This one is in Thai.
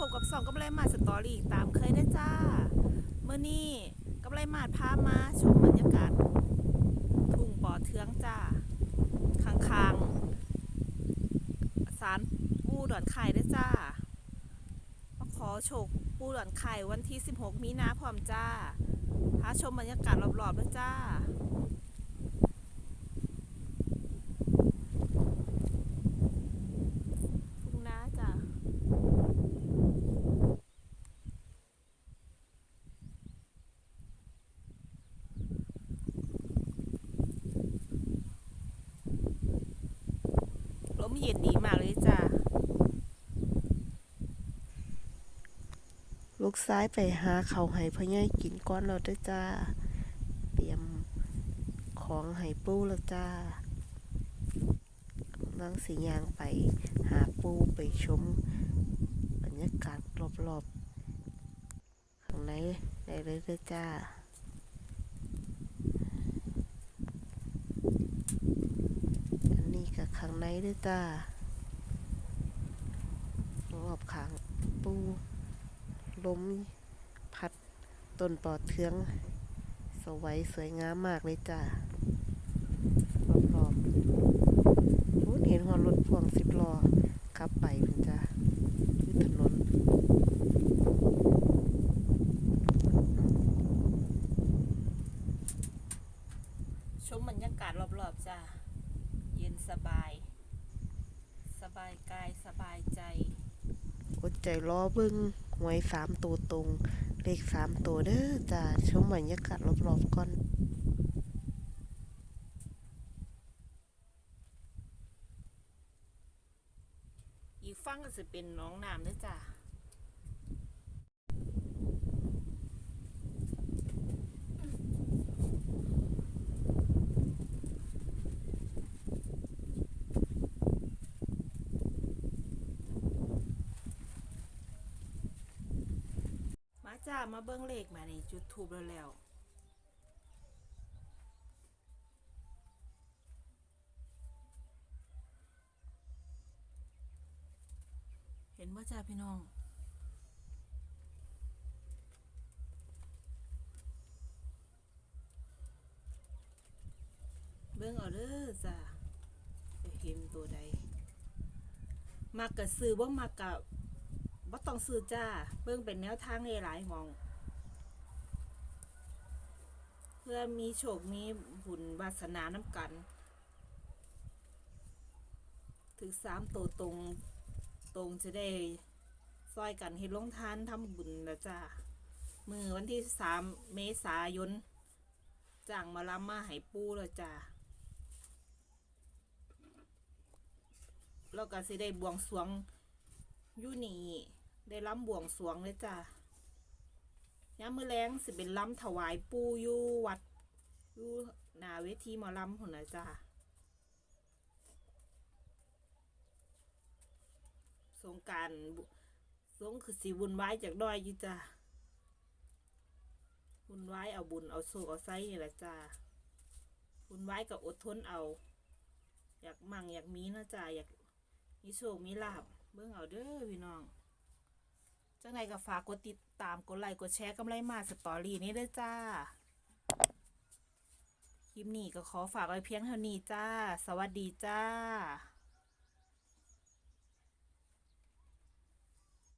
พบกับสองกับไรมาสตอรี่ตามเคยได้จ้า เมื่อนี้กับไรมาพามาชมบรรยากาศ ทุ่งป่อเทืองจ้าข้างๆสารปูดอนไข่ได้จ้ามาขอโชคปูดอนไข่วันที่ 16 มีนาพร้อมจ้าพาชมบรรยากาศรอบๆด้วยจ้า ทุ่งนาจ้ะ ลม เย็นดีมากเลยจ้ะลูกซ้ายไปหาเขาวให้พ่อใหญ่กินก้อนเราด้วยจ้า เตรียมของให้ปูแล้วจ้ากำลังสียางไปหาปูไปชมบรรยากาศรอบๆข้างในได้เลยด้จ้า อันนี้ก็ ข้างในด้วยจ้ารอบข้างปูล้มพัดต้นปอดเทือง สวยสวยงามมากเลยจ้ารอบๆโอ้เห็นหัวรถพ่วงสิบล้อขับไปเป็นจ้าถนนชมบรรยากาศรอบๆจ้ะเย็น สบาย สบายกายสบายใจ อดใจรอเบิ้งหวยสามตัวตรง เลขสามตัวเด้อจ้าชมบรรยากาศรอบๆก่อนอีกฟังก็จะเป็นหน้องน้ำด้วยจ้ะมา จ้ามาเบิ้งเลขมาในจุดทูบแล้วแล้วเห็นว่าจ้าพี่น้องเบิ่งเอาเด้อจ้าจะเห็นตัวใดมากกะซื้อบ่มากกะบ่ ต้องซื้อจ้า เบิ่งเป็นแนวทางหลายๆมอง เพื่อมีโชค มีบุญวาสนาน้ำกัน ถึงสามตัวตรงตรงจะได้ซอยกันเฮ็ดลงทานทำบุญแล้วจ้ามือวันที่สามเมษายนจ้างมาลำมาให้ปูแล้วจ้าแล้วก็สิได้บวงสรวงยูนี่ ได้ล้ำบวงสวงเลยจ้ายามมือแรงสิเป็นล้ำถวายปูอยู่วัดอยู่หนาเวทีหมอลำหุ่นนะจ้าสงการสงคือสีบุญไว้จากดอยอยู่จ้าบุญไว้เอาบุญเอาโซเอาไส้นี่แหละจ้าบุญไว้ก็อดทนเอา อยากมั่งอยากมีนะจ้าอยากมีโชคมีลาบเบิ่งเอาเด้อพี่น้อง จังไงก็ฝากกดติดตามกดไลค์กดแชร์กำไรมาสตอรี่นี้ด้วยจ้า คลิปนี้ก็ขอฝากไว้เพียงเท่านี้จ้า สวัสดีจ้า